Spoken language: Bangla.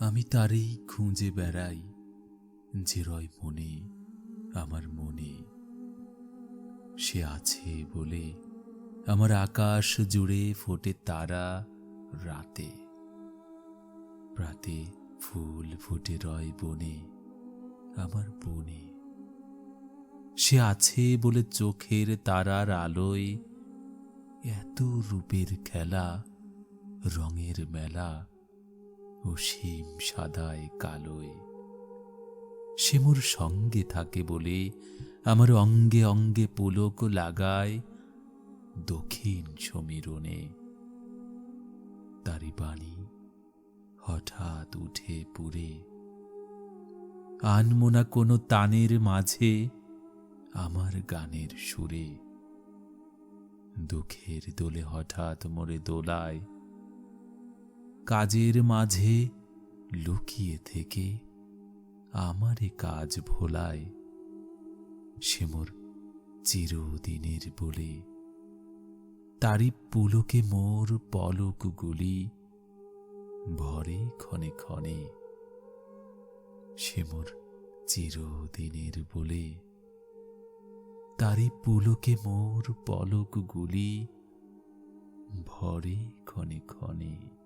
আমি তারই খুঁজে বেড়াই যে রয় মনে আমার মনে। সে আছে বলে আমার আকাশ জুড়ে ফোটে তারা রাতে। প্রাতে ফুল ফুটে রয় বনে আমার বনে। সে আছে বলে চোখের তারার আলোয় এত রূপের খেলা, রঙের মেলা অসীম সাদায় কালোয়। সে মোর সঙ্গে থাকে বলে আমার অঙ্গে অঙ্গে পুলক লাগায় দক্ষিণ সমীরণে। তারি বাণী হঠাৎ উঠে পুরে আনমোনা কোনো তানের মাঝে আমার গানের সুরে। দুঃখের দোলে হঠাৎ মোরে দোলায় কাজের মাঝে লুকিয়ে থেকে আমারে কাজ ভোলায়। সে মোর চিরদিনের বলে। তারি পুলকে মোর পলকগুলি ভরে ক্ষণে ক্ষণে। সে মোর চিরদিনের বলে। তারি পুলকে মোর পলকগুলি ভরে ক্ষণে ক্ষণে।